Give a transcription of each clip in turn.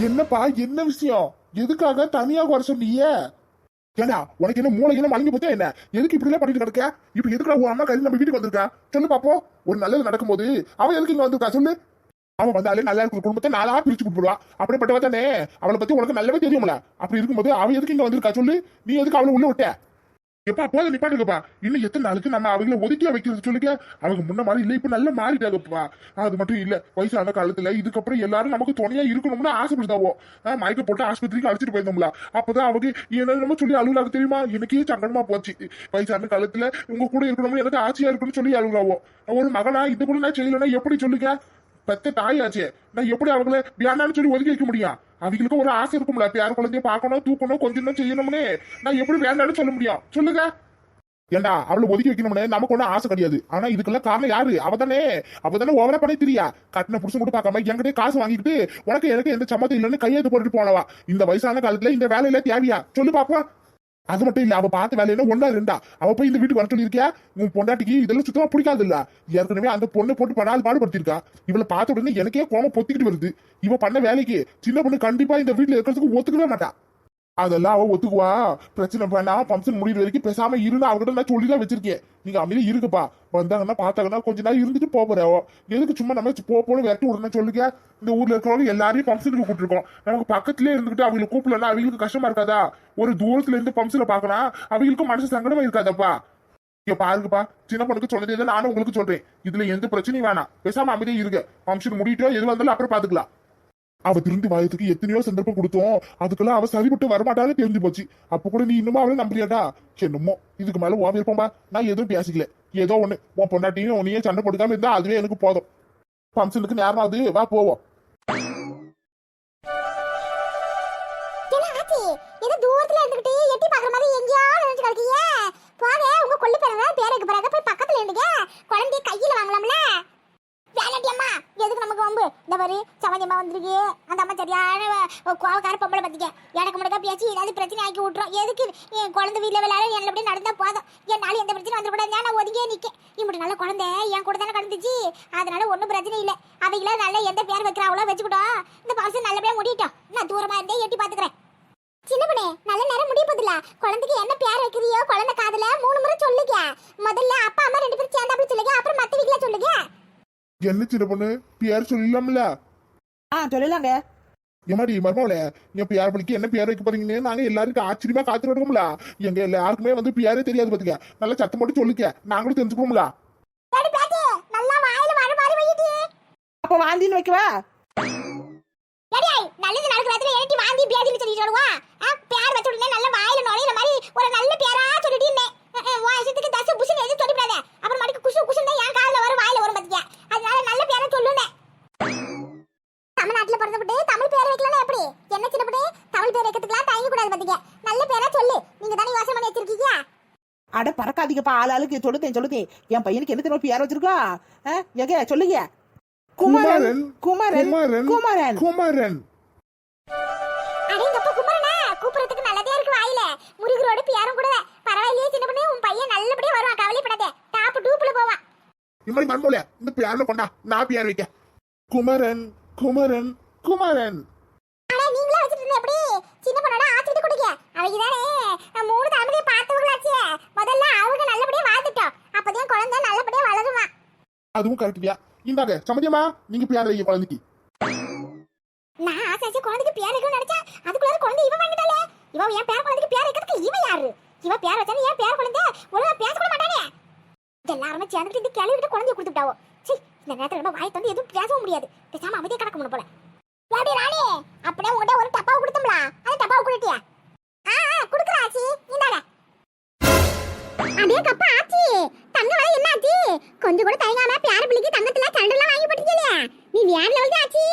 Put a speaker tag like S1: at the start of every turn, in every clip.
S1: என்னப்பா என்ன விஷயம்? எதுக்காக தனியா வர சொன்னீங்க? ஏண்டா உனக்கு என்ன மூளை என்ன மலங்கி போச்சா என்ன? எதுக்கு இப்படி எல்லாம் பண்ணிட்டு கிடக்க? இப்ப எதுக்குடா உன் அம்மா கறி நம்ம வீட்டுக்கு வந்திருக்கா? சொல்லு பாப்போம். ஒரு நல்லது நடக்கும்போது அவன் எதுக்கு இங்க வந்திருக்கா? சொல்லு. அவன் வந்தாலே நல்லா இருக்கிற குடும்பத்தை நாளா பிரிச்சு கொடுத்துருவா. அப்படிப்பட்டவ தானே. அவளை பத்தி உனக்கு நல்லாவே தெரியும்ல. அப்படி இருக்கும்போது அவன் எதுக்கு இங்க வந்திருக்கா? சொல்லு. நீ எதுக்கு அவளை உள்ள விட்ட? எப்பா போதும் நிப்பாட்டுங்கப்பா இன்னும் எத்தனை நாளுக்கு நம்ம அவங்கள ஒதுக்கி வைக்கிறது சொல்லுங்க? அவங்க முன்ன மாதிரி இல்லை இப்ப நல்லா மாறிட்டாங்கப்பா. அது மட்டும் இல்ல வயசான காலத்துல இதுக்கப்புறம் எல்லாரும் நமக்கு துணையா இருக்கணும்னு ஆசைப்படுதாவோ? மயக்க போட்டு ஆஸ்பத்திரிக்கு அழைச்சிட்டு போயிருந்தோம்ல. அப்பதான் அவங்க என்ன சொல்லி அலுவலாக தெரியுமா? எனக்கே சங்கடமா போச்சு. வயசான காலத்துல உங்க கூட இருக்கணும்னு எனக்கு ஆசையா இருக்கணும்னு சொல்லி அலுவலாவோ ஒரு மகனா இது கூட நான் செய்யலன்னா எப்படி சொல்லுங்க? பத்து தாயாச்சே. நான் எப்படி அவங்கள வேண்டாம்னு சொல்லி ஒதுக்கி வைக்க முடியும்? அவங்களுக்கு ஒரு ஆசை இருக்கும்ல. பேர குழந்தைய பார்க்கணும் தூக்கணும் கொஞ்சம் தான் செய்யணும்னு. நான் எப்படி வேண்டாம்னு சொல்ல முடியும்? சொல்லுங்க. ஏண்டா அவளை ஒதுக்கி வைக்கணும்னே நமக்கு ஒன்றும் ஆசை கிடையாது. ஆனா இதுக்கெல்லாம் காரணம் யாரு? அவதானே. அவதானே அவ தானே ஓவரா பண்ணி தெரியா கட்டின புடிச்சு கூட பார்க்காம என்கிட்ட காசு வாங்கிட்டு உனக்கு எனக்கு எந்த சம்மந்தம் இல்லைன்னு கையெழுத்து போட்டுட்டு போனவா? இந்த வயசான காலத்துல இந்த வேலையில தேவையா? சொல்லு பாப்பா அது மட்டும் இல்ல அவ பார்த்த வேலையில ஒன்னா இருந்தா அவ போய் இந்த வீட்டுக்கு வர சொல்லியிருக்கியா? உன் பொண்டாட்டிக்கு இதெல்லாம் சுத்தமா பிடிக்காது இல்ல. ஏற்கனவே அந்த பொண்ணு போட்டு படாது பாடுபடுத்திருக்கா இவளை பார்த்த உடனே எனக்கே கோமம் பொத்திக்கிட்டு வருது. இவ பண்ண வேலைக்கு சின்ன பொண்ணு கண்டிப்பா இந்த வீட்டுல இருக்கிறதுக்கு ஒத்துக்கவே மாட்டா. அதெல்லாம் அவ ஒத்துக்குவா. பிரச்சனை பண்ணா ஃபங்க்ஷன் முடியிற வரைக்கும் பேசாம இருந்து அவகிட்ட நான் சொல்லி தான் வச்சிருக்கேன். நீங்க அமைதி இருக்குப்பா வந்தாங்கன்னா பார்த்தாங்கன்னா கொஞ்ச நேரம் இருந்துட்டு போக எதுக்கு சும்மா நம்ம போ போல விரட்டி உடனே சொல்லுங்க. இந்த ஊர்ல இருக்கிறவங்க எல்லாரையும் ஃபங்க்ஷனுக்கு கூப்பிட்டுருக்கோம். நமக்கு பக்கத்துலயே இருந்துகிட்டு அவங்களுக்கு கூப்பிடலன்னா அவங்களுக்கு கஷ்டமா இருக்காதா? ஒரு தூரத்துல இருந்து ஃபங்க்ஷனை பார்க்கலாம் அவங்களுக்கும் மனசு சங்கடமா இருக்காதப்பா. இங்க பாருங்கப்பா. சின்ன பொண்ணுக்கு சொன்னதே நானும் உங்களுக்கு சொல்றேன். இதுல எந்த பிரச்சனையும் வேணாம். பேசாம அமைதியா இருங்க. ஃபங்க்ஷன் முடியிட்டோ எது வந்தாலும் அப்புறம் பாத்துக்கலாம் அவ திருந்தி வாயத்துக்கு எத்தனையோ சந்தர்ப்பம் கொடுத்தோம். அதுக்கெல்லாம் அவ சரிபட்டு வரமாட்டான்னு தெரிஞ்சு போச்சு. அப்ப கூட நீ இன்னுமா அவளை நம்புறியாடா? என்னமோ இதுக்கு மேல உன் விருப்பம்பா நான் எதுவும் பேசிக்கல. ஏதோ ஒண்ணு. உன் பொண்டாட்டியும் உன்னையே சண்டை போட்டுக்காம இருந்தா அதுவே எனக்கு போதும். ஃபங்க்ஷனுக்கு நேரம் ஆகுது வா போவோம்.
S2: சமஞ்சம்மா அந்த அம்மா சரியான கோவக்கார பொம்பளை பார்த்துக்க எனக்கு மட்டும் பேசி ஏதாவது பிரச்சனை ஆக்கி விட்டுரும். எதுக்கு என் குழந்தை வீட்டில் விளையாட என்ன அப்படியே நடந்தால் போதும். என்னால எந்த பிரச்சனை வந்துடக்கூடாது நான் ஒதுங்கியே நிற்கேன் இப்படி நல்ல குழந்தை என் கூட தானே கடந்துச்சு. அதனால ஒன்றும் பிரச்சனை இல்லை. அவங்கள நல்ல எந்த பேர் வைக்கிறாங்களோ வச்சுக்கிட்டோம். இந்த பாசம் நல்லபடியாக முடியட்டும். நான் தூரமாக இருந்தே எட்டி பார்த்துக்கிறேன் சின்ன பொண்ணே நல்ல நேரம் முடிய போதில்ல குழந்தைக்கு என்ன பேர் வைக்கிறியோ குழந்தை காதுல மூணு முறை சொல்லுங்க. முதல்ல அப்பா அம்மா ரெண்டு பேரும் சேர்ந்தாப்புல சொல்லுங்க. அப்புறம் மத்த வீட்ல சொல்லுங்க.
S1: என்ன சின்ன பொண்ணு? பேர் சொல்லலாம்ல
S3: சொல்லலாங்க.
S1: எமாடி மர்மாவில என் பேர் பண்ணிக்கு என்ன பேர் வைக்க போறீங்கன்னு நாங்க எல்லாருக்கும் ஆச்சரியமா காத்துட்டு இருக்கோம்ல. எங்க எல்லாருக்குமே வந்து பேரே தெரியாது பாத்துக்க. நல்லா சத்தம் போட்டு சொல்லுங்க. நாங்களும் தெரிஞ்சுக்கோம்ல
S3: அப்போ வாந்தின்னு வைக்கவா?
S2: நல்லது நடக்கிற இடத்துல ஏடி வாந்தி பேதின்னு வருவா ஆ, பேர் வச்ச உடனே நல்ல வாயில நுழையிற மாதிரி ஒரு நல்ல பேரா சொல்லிட்டு இருந்தேன். உன் இஷ்டத்துக்கு தசு புசுன்னு எதுவும் சொல்லிவிடாத. அப்புறம் மட்டும் குசு குசுன்னு என்ன சின்னப்பட்டு? தமிழ் பேர் வைக்கிறதுக்குலாம் தயங்க கூடாது பாத்தீங்க. நல்ல பேரா சொல்லு. நீங்க தானே யோசனை பண்ணி வச்சிருக்கீங்க?
S3: அட பறக்காதீங்கப்பா ஆள் ஆளுக்கு சொல்லுதேன் சொல்லுதேன். என் பையனுக்கு என்ன தெரியும் பேர் வச்சிருக்கா? ஆ, எங்க? சொல்லுங்க. குமரன் குமரன்
S1: குமரன்
S3: குமரன்
S2: அடேங்கப்பா குமரனா. கூப்பிடுறதுக்கு நல்லதே இருக்கு வாயில. முருகரோட பேரும் கூட. பரவாயில்லையே சின்ன பண்ணி உன் பையன் நல்லபடியா வருவான். கவலைப்படாத. டாப் டூப்ல போவான்.
S1: இம்மாடி மர்மோல இந்த பேர்ல கொண்டா. நான் பேர் வைக்க. குமரன் குமரன் குமரன்
S2: ஆனா நீங்களே வச்சிட்டு இருந்த எப்படி சின்ன பொண்ணோட ஆச்சிட்டு கொடுங்க அவங்க தானே அஹ், மூணு தலைமுறை பார்த்தவங்களாச்சே முதல்ல அவங்க நல்லபடியா வாழ்ந்துட்டோம் அப்பதான் குழந்தை நல்லபடியா வளருமா
S1: அதுவும் கரெக்டியா இந்தாங்க சமதியமா நீங்க பேர் வைக்க குழந்தைக்கு.
S2: நான் ஆசாசி குழந்தைக்கு பேர் வைக்கணும்னு நினைச்சா அதுக்குள்ள குழந்தை இவன் வாங்கிட்டாலே. இவன் என் பேர குழந்தைக்கு பேர் வைக்கிறதுக்கு இவன் யாரு? இவன் பேர் வச்சாலும் என் பேர குழந்தை ஒழுங்கா பேச கூட மாட்டானே. எல்லாருமே சேர்ந்துட்டு இந்த கேள்விக்கிட்ட குழந்தைய கொடுத்துட்டாவோ சீ இந்த நேரத்துல நம்ம வாய் தந்து எதுவும் பேசவும் முடியாது. பேசாம அமைதியா கிடக்க முடியும் போல. எப்படி ராணி அப்படியே உங்ககிட்ட ஒரு டப்பாவை கொடுத்தோம்ல அந்த டப்பாவை கொடுத்தியா? ஆ ஆ குடுக்குறா ஆச்சி. இந்தாங்க. அப்படியே கப்பா ஆச்சி. தங்க விலை என்ன ஆச்சி கொஞ்சம் கூட தயங்காம பேர பிள்ளைக்கு தங்கத்துல சண்டெல்லாம் வாங்கி போட்டுக்கலையா நீ வேன்ல வந்து ஆச்சு.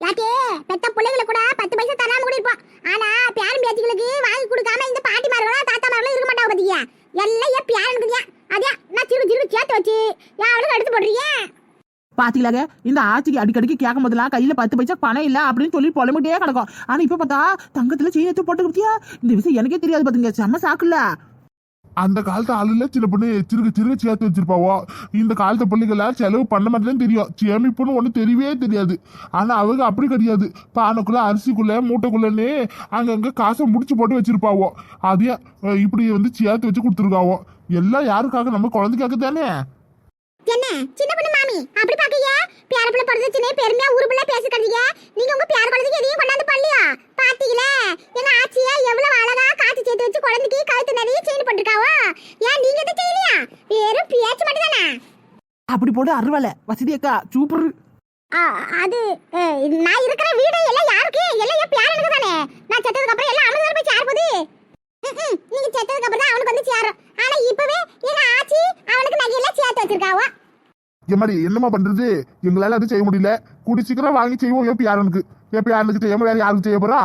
S2: யாத்தே பெத்த பிள்ளைகளை கூட பத்து பைசா தராம கூட இருப்போம். ஆனா பேரன் பேச்சுகளுக்கு வாங்கி கொடுக்காம இந்த பாட்டி மார்களும் தாத்தா மார்களும் இருக்க மாட்டாங்க பாத்தீங்க எல்லாம் என் பேரனுக்குதியா அதே நான் திரும்ப திரும்ப சேர்த்து வச்சு யாவளுக்கு எடுத்து போடுறீங்க
S3: பாத்தீங்களாங்க இந்த ஆட்சிக்கு அடிக்கடிக்கு கேட்கும் போதெல்லாம் கையில பத்து பைசா பணம் இல்ல அப்படின்னு சொல்லி புலம்பிட்டே கிடக்கும். ஆனா இப்ப பார்த்தா தங்கத்துல செயின் போட்டு கொடுத்தியா இந்த விஷயம் எனக்கே தெரியாது பாத்துங்க. செம்ம சாக்குல்ல.
S1: அந்த காலத்து ஆளுல சில பொண்ணு சிறுக சிறுக சேர்த்து வச்சிருப்பாவோ? இந்த காலத்து பிள்ளைகள செலவு பண்ண மாட்டேன்னு தெரியும். சேமிப்புன்னு ஒண்ணு தெரியவே தெரியாது. ஆனா அவங்க அப்படி கிடையாது. பானைக்குள்ள அரிசிக்குள்ள மூட்டைக்குள்ளன்னு அங்கங்க காசை முடிச்சு போட்டு வச்சிருப்பாவோ? அதே இப்படி வந்து சேர்த்து வச்சு கொடுத்துருக்காவோ? எல்லாம் யாருக்காக? நம்ம குழந்தைக்காக தானே?
S2: என்ன? சின்ன பொண்ணு மாமி அப்படி பாக்கீங்க பேர பிள்ளை பிறந்துச்சுனே பெருமையா ஊருக்குள்ள பேசிக்கிறீங்க நீங்க உங்க பேர குழந்தைக்கு எதையும் கொண்டாந்து பள்ளியா பாத்தீங்களே எங்க ஆச்சியா எவ்வளவு அழகா காசு சேர்த்து வச்சு குழந்தைக்கு கழுத்து நிறைய செயின் போட்டிருக்காவோ? ஏன் நீங்க எதை செய்யலையா? வெறும் பேச்சு மட்டும் தானே?
S3: அப்படி போடு அருவாலை வசதி அக்கா சூப்பர்.
S2: அது நான் இருக்கிற வீடு எல்லாம் யாருக்கு எல்லாம் என் பேரனுக்கு தானே? நான் செத்ததுக்கு அப்புறம் எல்லாம் தானே போய் சேர போகுது. நீங்க செத்ததுக்கு அப்புறம் தான் அவனுக்கு வந்து சேரும். ஆனா இப்பவே எங்க ஆச்சி அவனுக்கு நகையெல்லாம் சேர்த்து வச்சிருக்காவோ?
S1: எம்மாடி என்னம்மா பண்றது? எங்களால அது செய்ய முடியல. கூடி சீக்கிரம் வாங்கி செய்வோம் என் யாருனுக்கு என் யாருனுக்கு செய்யாம வேற யாருக்கு செய்ய போறா?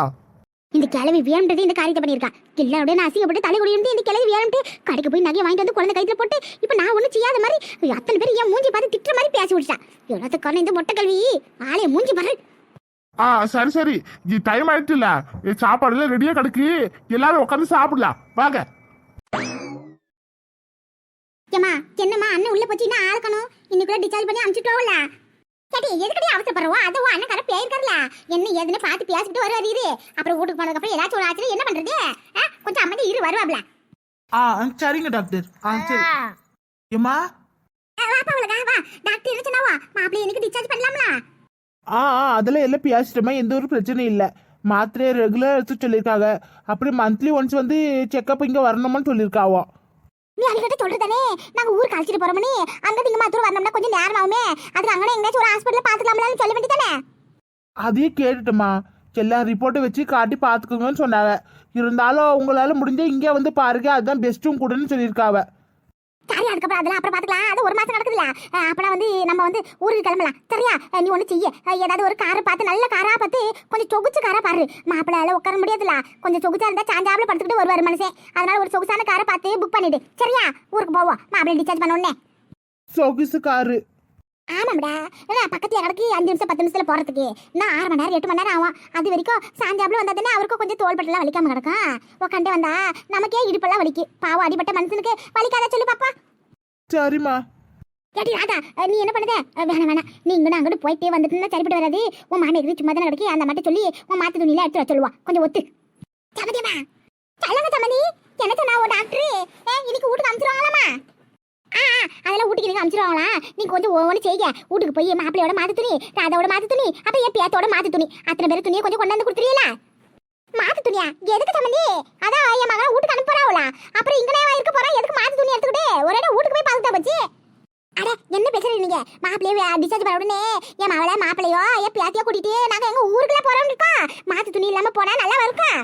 S2: இந்த கிழவி வேணுன்றது இந்த காரியத்தை பண்ணியிருக்கா. எல்லாரோட நான் அசிங்கப்பட்டு தலை குடி இருந்து இந்த கிழவி வேணும்ட்டு கடைக்கு போய் நகையை வாங்கிட்டு வந்து குழந்தை கைத்துல போட்டு இப்போ நான் ஒன்றும் செய்யாத மாதிரி அத்தனை பேர் என் மூஞ்சி பார்த்து திட்டுற மாதிரி பேசி விட்டுட்டா எவ்வளோத்து காரணம் இந்த மொட்டை கல்வி. ஆளே மூஞ்சி பாரு.
S1: ஆ சரி சரி. டைம் ஆயிடுச்சுல சாப்பாடு எல்லாம் ரெடியா கிடக்கு எல்லாரும் உட்காந்து சாப்பிடலாம் வாங்க.
S2: ஏமா என்னம்மா அண்ணன் உள்ள போச்சுன்னா ஆளுக்கணும் இன்னைக்குள்ள டிசார்ஜ் பண்ணி அனுப்பிச்சுட்டோம்ல கேட்டி எதுக்கடி அவசரப்படுறோம் அதுவும் அண்ணன் கரை பேயிருக்காருல என்ன ஏதுன்னு பார்த்து பேசிட்டு வருவாரு இரு. அப்புறம் வீட்டுக்கு போனதுக்கு அப்புறம் ஏதாச்சும் ஒரு ஆச்சு என்ன பண்றது? கொஞ்சம் அமைதி இரு வருவாப்ல.
S3: ஆ சரிங்க டாக்டர். ஆ சரி. ஏம்மா?
S2: வாப்பா அவளுக்கா வா. டாக்டர் என்ன சொன்னாவா? மாப்பிள்ளை எனக்கு டிஸ்சார்ஜ் பண்ணலாம்ல.
S3: ஆ ஆ அதெல்லாம் எல்லாம் பேசிட்டோமா எந்த ஒரு பிரச்சனையும் இல்லை. மாத்திரையை ரெகுலர் எடுத்து சொல்லியிருக்காங்க. அப்படியே மந்த்லி ஒன்ஸ் வந்து செக்கப் இங்கே வரணுமான்னு சொல்லியிருக்காவோ.
S2: நீ அவங்ககிட்ட சொல்றதானே? நாங்க ஊருக்கு அழைச்சிட்டு போறோம்னு அங்க நீங்க மாத்திரம் வரணும்னா கொஞ்சம் நேரம் ஆகுமே அதுக்கு அங்கே எங்கேயாச்சும் ஒரு ஹாஸ்பிட்டல் பாத்துக்கலாம்லான்னு சொல்ல வேண்டியதானே?
S3: அதையும் கேட்டுட்டோமா எல்லா ரிப்போர்ட்டை வச்சு காட்டி பார்த்துக்கோங்கன்னு சொன்னாங்க. இருந்தாலும் உங்களால் முடிஞ்சா இங்கே வந்து பாருங்க. அதுதான் பெஸ்ட்டும் கூடன்னு சொல்லியிருக்காவ.
S2: சரி அதுக்கப்புறம் அதெல்லாம் அப்புறம் பார்த்துக்கலாம். அது ஒரு மாதம் நடக்குதுல்ல. அப்புறம் வந்து நம்ம வந்து ஊருக்கு கிளம்பலாம். சரியா? நீ ஒன்று செய்ய. ஏதாவது ஒரு காரை பார்த்து நல்ல காராக பார்த்து கொஞ்சம் சொகுச்சு காரை பாரு. மாப்பிள்ளால உட்கார முடியாதுல்ல. கொஞ்சம் சொகுச்சா இருந்தால் சாஞ்சாப்பில் படுத்துக்கிட்டு வருவார் மனுஷன். அதனால ஒரு சொகுசான காரை பார்த்து புக் பண்ணிவிடு சரியா? ஊருக்கு போவோம். மாப்பிள்ளை டிஸ்சார்ஜ் பண்ண உடனே.
S3: சொகுசு காரு.
S2: ஆமாம்டா. பக்கத்துல கிடக்கு அஞ்சு நிமிஷம் பத்து நிமிஷத்துல போறதுக்கு. இன்னும் ஆறு மணி நேரம் எட்டு மணி நேரம் ஆகும். அது வரைக்கும் சாஞ்சாப்ல வந்தா தானே அவருக்கும் கொஞ்சம் தோள்பட்டெல்லாம் வலிக்காம கிடக்கும். உட்காந்து வந்தா நமக்கே இடுப்பெல்லாம் வலிக்கு. பாவம் அடிபட்ட மனுஷனுக்கு வலிக்காத சொல்லு பாப்பா.
S3: சரிம்மா.
S2: கேட்டி ராதா நீ என்ன பண்ணுத? வேணாம் வேணாம். நீ இங்கே அங்கிட்டு போயிட்டு வந்துட்டுன்னா சரிப்பட்டு வராது. உன் மாமியாருக்கு சும்மா தானே கிடக்கு? அந்த மட்டும் சொல்லி உன் மாத்து துணியில எடுத்து வர சொல்லுவா. கொஞ்சம் ஒத்து. சமதியம்மா. சொல்லுங்க சமதி. என்ன சொன்னா ஒரு டாக்டர்? இன்னைக்கு வீட்டுக்கு அனுப்பிச்சிருவாங்களாமா ஆ அதெல்லாம் வீட்டுக்கு நீங்க அனுப்பிச்சிருவாங்களா? நீ கொஞ்சம் ஒவ்வொன்று செய்ய. வீட்டுக்கு போய் மாப்பிள்ளையோட மாத்து துணி ராதாவோட மாத்து துணி அப்புறம் என் பேத்தோட மாத்து துணி. அத்தனை பேர் துணியை கொஞ்சம் கொண்டாந்து கொடுத்துருவீங்களா? மாத்து துணியா? எதுக்கு சம்மந்தி? அதான் என் மகன் வீட்டுக்கு அனுப்புறாங்களா அப்புறம் இங்கனே இருக்க போறா எதுக்கு மாத்து துணி எடுத்துக்கிட்டு? ஒரே வீட்டுக்கு போய் பார்த்துட்டா போச்சு. அட என்ன பேசுறீங்க நீங்க? மாப்பிள்ளைய டிஸ்சார்ஜ் பண்ண உடனே என் மாவளை மாப்பிள்ளையோ என் பேத்தியோ கூட்டிட்டு நாங்க எங்க ஊருக்குள்ள போறோம் இருக்கோம் மாத்து துணி இல்லாம போனா நல்லா இருக்கும்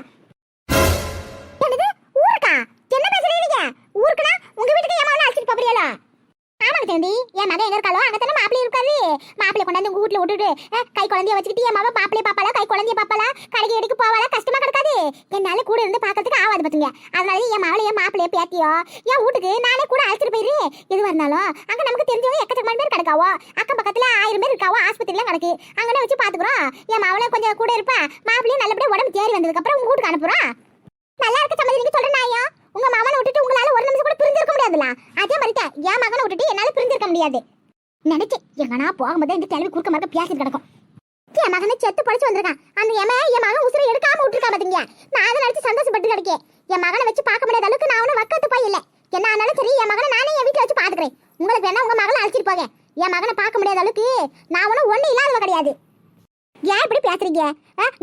S2: ஆமாங்க என் மகன் எங்க இருக்காளோ? அங்க தானே மாப்பிள்ளை இருக்காரு. மாப்பிள்ளை கொண்டாந்து உங்க வீட்டுல விட்டுட்டு கை குழந்தைய வச்சுக்கிட்டு என் மாவன் மாப்பிள்ளை பாப்பாளா கை குழந்தைய பாப்பாளா கடைக்கு எடுக்க போவாளா? கஷ்டமா கிடக்காது. என்னால கூட இருந்து பாக்கிறதுக்கு ஆகாது பாத்துங்க. அதனால என் மாவளை என் மாப்பிள்ளைய பேத்தியோ என் வீட்டுக்கு நானே கூட அழைச்சிட்டு போயிரு. எது இருந்தாலும் அங்க நமக்கு தெரிஞ்சவங்க எக்கச்சக்கமான பேர் கிடக்காவோ. அக்கம் பக்கத்துல ஆயிரம் பேர் இருக்காவோ ஆஸ்பத்திரியில கிடக்கு. அங்கனே வச்சு பாத்துக்கிறோம். என் மாவளை கொஞ்சம் கூட இருப்பா. மாப்பிள்ளையும் நல்லபடியா உடம்பு தேறி வந்ததுக்கு அப்புறம் உங்க வீட்டுக்கு அனுப்புறோம். நல்லா இருக்க சம்மதி நீங்க சொல்ற உங்க மகனை விட்டுட்டு உங்களால ஒரு நிமிஷம் கூட பிரிஞ்சிருக்க முடியாதுல அதே மாதிரி தான் என் மகனை விட்டுட்டு என்னால பிரிஞ்சிருக்க முடியாது. நினைச்சேன். எங்கனா போகும்போது இந்த கிளம்பி குறுக்க மறுக்க பேசிட்டு கிடக்கும். என் மகனை செத்து பழிச்சு வந்திருக்கான். அந்த எம என் மகன் உசுரை எடுக்காம விட்டுருக்கா பாத்தீங்க நான் அதை நினைச்சு சந்தோஷப்பட்டு கிடைக்கேன். என் மகனை வச்சு பார்க்க முடியாத அளவுக்கு நான் அவனை வக்கத்து போய் இல்லை. என்ன ஆனாலும் சரி என் மகனை நானே என் வீட்டில் வச்சு பாத்துக்கிறேன் உங்களுக்கு வேணா உங்க மகளை அழைச்சிட்டு போங்க. என் மகனை பார்க்க முடியாத அளவுக்கு நான் ஒன்றும் ஒன்றும் இல்லாதவ கிடையாது. ஏன் இப்படி பேசுறீங்க?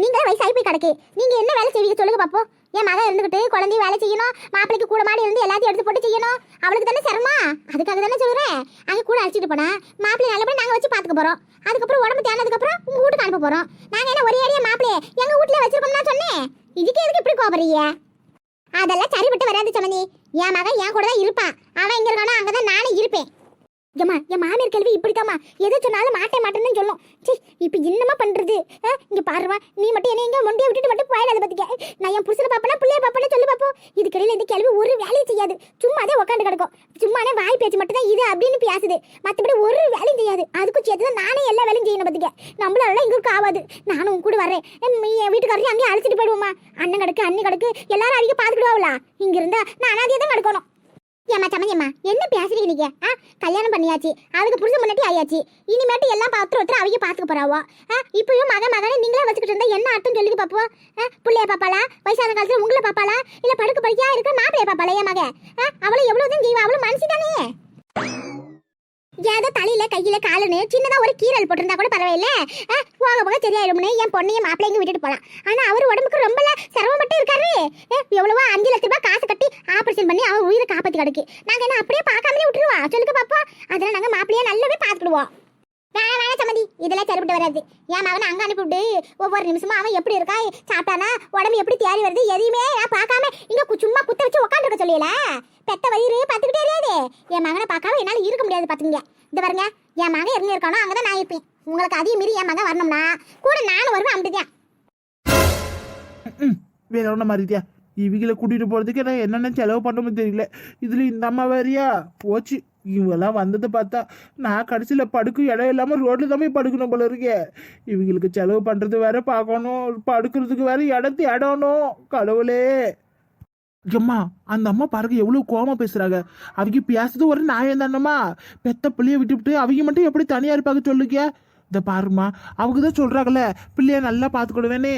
S2: நீங்களே வயசாகி போய் கிடக்கு. நீங்க என்ன வேலை செய்வீங்க சொல்லுங்க பார்ப்போம் என் மகன் இருந்துகிட்டு குழந்தையும் வேலை செய்யணும் மாப்பிளைக்கு கூட மாடி இருந்து எல்லாத்தையும் எடுத்து போட்டு செய்யணும். அவளுக்கு தானே சிரமம்? அதுக்காக தானே சொல்கிறேன் அங்கே கூட அழைச்சிட்டு போனா மாப்பிள்ளை நல்லபடி நாங்கள் வச்சு பார்த்துக்க போகிறோம் அதுக்கப்புறம் உடம்பு தேனதுக்கப்புறம் உங்கள் வீட்டுக்கு அனுப்ப போகிறோம் நாங்கள் என்ன ஒரே அடியா மாப்பிள்ளைய எங்கள் வீட்டில் வச்சிருக்கோம்னா சொன்னேன். இதுக்கு எதுக்கு இப்படி கோபுறீங்க? அதெல்லாம் சரிபட்டு வராது சமந்தி. என் மகன் என் கூட தான் இருப்பான். அவன் இருக்கானு அங்கே தான் நானே இருப்பேன். ஏம்மா என் மாமியார் கேள்வி இப்படித்தாம்மா எது சொன்னாலும் மாட்டே மாட்டேன்னு சொல்லும். சி இப்போ என்னம்மா பண்ணுறது ஆ, இங்க பாருமா நீ மட்டும் என்ன எங்கே மொண்டியை விட்டுட்டு மட்டும் போயிடாத பார்த்துக்க நான் என் புருஷனை பார்ப்பேனா பிள்ளைய பாப்பனா சொல்லி பாப்போம். இதுக்கடையில இந்த கேள்வி ஒரு வேலையும் செய்யாது. சும்மாதே உட்காந்து கிடக்கும். சும்மானே வாய் பேச்சு மட்டும் தான் இது அப்படின்னு பேசுது. மற்றபடி ஒரு வேலையும் செய்யாது. அதுக்கும் சேர்த்து தான் நானே எல்லா வேலையும் செய்யணும் பார்த்துக்க நம்மளால இங்க ஆகாது நானும் உன் கூட வரேன் என் மீ- என் வீட்டுக்காரையும் அங்கேயே அழைச்சிட்டு போயிடுவோம்மா. அண்ணன் கிடக்கு அண்ணி கிடக்கு எல்லாரும் அடிக்க பார்த்துக்கிடுவாங்களா இங்கே இருந்தால் நான் அனாதையே தான் கிடக்கணும். ஏமா சமயம்மா என்ன பேசுறீங்க நீங்க? ஆ கல்யாணம் பண்ணியாச்சு. அதுக்கு புருஷன் முன்னாடி ஆயாச்சு. இனிமேட்டு எல்லாம் பாத்திரம் ஒருத்தர் அவங்க பாத்துக்க போறாவோ? ஆ இப்பயும் மக மகனே நீங்களே வச்சுக்கிட்டு இருந்தா என்ன அர்த்தம் சொல்லிக்க பாப்போம்? ஆ புள்ளைய பாப்பாளா? வயசான காலத்துல உங்களை பாப்பாளா? இல்ல படுக்க படிக்கா இருக்க மாப்பிளைய பாப்பாளா என் மக ஆ அவளும் எவ்வளவுதான் செய்வா? அவளும் மனசு தானே. ஏதோ தலையில கையில காலுன்னு சின்னதா ஒரு கீரல் போட்டிருந்தா கூட பரவாயில்ல. போக போக சரியாயிடும்னு என் பொண்ணையும் மாப்பிள்ளைங்க விட்டுட்டு போலாம். ஆனா அவர் உடம்புக்கு ரொம்ப சிரமப்பட்டு இருக்காரு. ஏ, எவ்வளவோ அஞ்சு லட்ச ரூபாய் காசு கட்டி ஆபரேஷன் பண்ணி அவர் உயிரை காப்பாத்தி கிடக்கு நாங்க என்ன அப்படியே பார்க்காமலே விட்டுருவோம். சொல்லுங்க பாப்பா அதெல்லாம் நாங்க மாப்பிள்ளைய நல்லாவே பார்த்துடுவோம் வேணாம் வேணாம் சம்மதி இதெல்லாம் சரிப்பட்டு வராது. என் மகனை அங்க அனுப்பிவிட்டு ஒவ்வொரு நிமிஷமும் அவன் எப்படி இருக்கா சாப்பிட்டானா? உடம்பு எப்படி தேடி வருது? எதையுமே நான் பார்க்காம இங்க சும்மா குத்த வச்சு உட்காந்துருக்க சொல்லியல? பெத்த வயிறு பார்த்துக்கிட்டே இருக்காது என் மகனை பார்க்காம என்னால இருக்க முடியாது பாத்துங்க இந்த பாருங்க. என் மகன் இறங்கி இருக்கானோ அங்கதான் நான் இருப்பேன். உங்களுக்கு அதிகம் மீறி என் மகன் வரணும்னா கூட நானும் வருவேன் அப்படிதான்
S3: ம், வேற ஒன்றும் மாதிரியா இவங்களை கூட்டிட்டு போறதுக்கு நான் என்னென்ன செலவு பண்ணணும்னு தெரியல. இதுல இந்த அம்மா வேறியா? போச்சு. இவங்கெல்லாம் வந்ததை பார்த்தா நான் கடைசியில் படுக்கும் இடம் இல்லாமல் ரோட்டில் தான் போய் படுக்கணும் போல இருக்கே. இவங்களுக்கு செலவு பண்ணுறது வேற பார்க்கணும். படுக்கிறதுக்கு வேற இடத்து இடணும் கடவுளே. அம்மா அந்த அம்மா பாருங்க எவ்வளோ கோமா பேசுகிறாங்க அவங்க பேசுறது ஒரு நியாயம் தானம்மா பெத்த பிள்ளைய விட்டுவிட்டு அவங்க மட்டும் எப்படி தனியாக இருப்பாங்க சொல்லுங்க. இந்த பாருமா அவங்க தான் சொல்கிறாங்கல்ல பிள்ளைய நல்லா பார்த்துக்கிடுவேனே.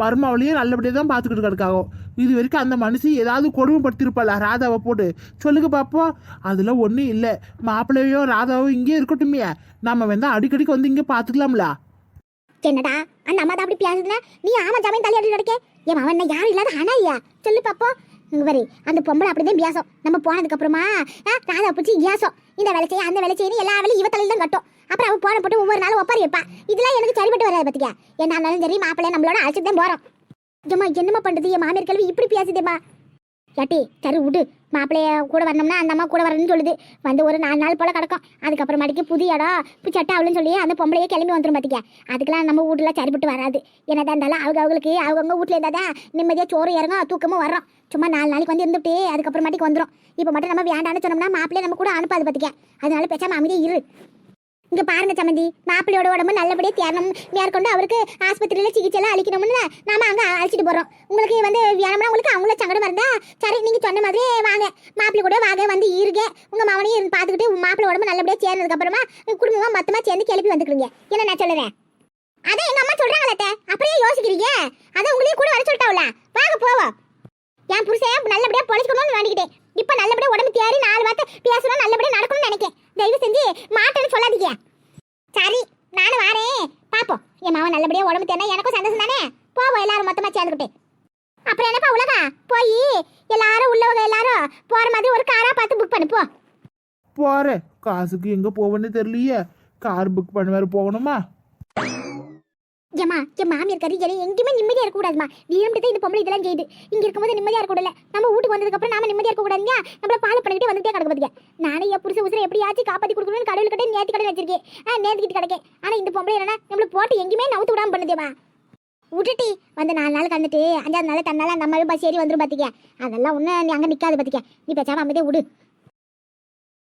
S3: மருமாவளையும் நல்லபடியாக தான் பார்த்துக்கிட்டு கிடக்காகும் இது வரைக்கும் அந்த மனுஷி ஏதாவது கொடுமைப்படுத்திருப்பாளா ராதாவை போட்டு. சொல்லுங்க பாப்போம் அதெல்லாம் ஒன்றும் இல்லை. மாப்பிள்ளையோ ராதாவோ இங்கே இருக்கட்டுமே. நம்ம வந்து அடிக்கடிக்கு வந்து இங்கே பார்த்துக்கலாம்ல.
S2: என்னடா? அந்த அம்மா தான் அப்படி பேசுதுல நீ ஆமா ஜாமீன் தலையாடி நடக்க என் அவன் யாரும் இல்லாத அனாயா? சொல்லு பாப்போ. இங்க வரி அந்த பொம்பளை அப்படிதான் பேசும் நம்ம போனதுக்கு அப்புறமா ஆ, ராதா பிடிச்சி ஏசம் இந்த வேலை செய்ய அந்த வேலை செய்ய எல்லா வேலையும் இவ தலையில தான் கட்டும். அப்புறம் அவ போன போட்டு ஒவ்வொரு நாளும் ஒப்பாரி வைப்பா. இதெல்லாம் எனக்கு சரிப்பட்டு வராது பாத்துக்க என்ன இருந்தாலும் சரி மாப்பிள்ளைய நம்மளோட அழைச்சிட்டு தான் போறோம். ஜம்மா என்னம்மா பண்றது? என் மாமியார் கல்வி இப்படி பேசுதேம்மா ஏட்டி சரி விடு. மாப்பிள்ளைய கூட வரணும்னா அந்த அம்மா கூட வரணும்னு சொல்லுது. வந்து ஒரு நாலு நாள் போல கிடக்கும். அதுக்கப்புறமாட்டிக்கு புது இடம் இப்போ சட்டை அவளுன்னு சொல்லி அந்த பொம்பளையே கிளம்பி வந்துடும் பார்த்திக்க அதுக்கெல்லாம் நம்ம வீட்டுல சரிப்பட்டு வராது. என்னதான் இருந்தாலும் அவங்க அவங்களுக்கு அவங்கவுங்க வீட்டில் இருந்தால் தான் நிம்மதியாக சோறு இறங்கும் தூக்கமும் வரோம். சும்மா நாலு நாளைக்கு வந்து இருந்துட்டு அதுக்கப்புறமாட்டிக்கு வந்துடும் இப்போ மட்டும் நம்ம வேண்டாம்னு சொன்னோம்னா மாப்பிள்ளைய நம்ம கூட அனுப்பாது பார்த்திக்க அதனால பேசாமல் அமைதியே இரு. இங்க பாருங்க சம்மந்தி மாப்பிள்ளையோட உடம்பு நல்லபடியா தேரணும் மேற்கொண்டு அவருக்கு ஆஸ்பத்திரியில சிகிச்சை எல்லாம் அளிக்கணும்னு நாம அங்க அழைச்சிட்டு போறோம். உங்களுக்கு வந்து வேணும்னா உங்களுக்கு அவங்கள சங்கடம் வருதா? சரி நீங்க சொன்ன மாதிரி வாங்க. மாப்பிள்ளை கூட வாங்க வந்து இருங்க. உங்க மவனையும் இருந்து பாத்துக்கிட்டு மாப்பிள்ளை உடம்பு நல்லபடியா சேர்ந்ததுக்கு அப்புறமா குடும்பமா மொத்தமா சேர்ந்து கிளப்பி வந்துக்கிறீங்க என்ன நான் சொல்லுறேன்? அதான் எங்க அம்மா சொல்றாங்களே அப்படியே யோசிக்கிறீங்க? அதான் உங்களையும் கூட வர சொல்லிட்டாவுல. வாங்க போவோம். என் புருஷன் நல்லபடியா பொழைச்சிக்கணும்னு வேண்டிக்கிட்டேன். இப்ப நல்லபடியா உடம்பு தேறி நாலு வார்த்தை பேசணும் நல்லபடியா நடக்கணும்னு நினைக்கேன். தயவு செஞ்சு மாட்டேன்னு சொல்லாதீங்க. சரி நானும் வாரேன். பாப்போம். என் மாவன் நல்லபடியா உடம்பு தேனா எனக்கும் சந்தோஷம் தானே? போவோம் எல்லாரும் மொத்தமா சேர்ந்துக்கிட்டு. அப்புறம் என்னப்பா உலகா? போய் எல்லாரும் உள்ளவங்க எல்லாரும் போற மாதிரி ஒரு காரா பார்த்து புக் பண்ணு போ.
S3: போறேன். காசுக்கு எங்கே போவேன்னு தெரியலையே. கார் புக் பண்ண வேற போகணுமா?
S2: ஏமா என் மாமியார் கறி எல்லாம் எங்கேயுமே நிம்மதியா இருக்க கூடாதுமா தான் இந்த பொம்பளை இதெல்லாம் செய்யுது இங்கே இருக்கும்போது நிம்மதியா இருக்க கூடாது நம்ம வீட்டுக்கு வந்ததுக்கப்புறம் நாம நிம்மதியா இருக்கக்கூடாதுங்க நம்மள பால் பண்ணிக்கிட்டே வந்துட்டே கிடக்க பாத்துக்க நானே என் புருஷ உசுரை எப்படியாச்சும் காப்பாற்றி கொடுக்கணும்னு கடவுள் கிட்ட நேத்து கடை வச்சிருக்கேன். ஆ நேத்துக்கிட்டு கிடக்கேன். ஆனால் இந்த பொம்பளை என்னன்னா நம்மள போட்டு எங்கேயுமே நவுத்து விடாமல் பண்ணுதேமா விட்டுட்டி வந்து நாலு நாள் கந்துட்டு அஞ்சாவது நாள் தன்னால நம்ம பஸ் ஏறி வந்துரும் பாத்திக்க அதெல்லாம் ஒண்ணு நீ அங்க நிக்காது பாத்திக்க நீ பேசாம அமைதியே விடு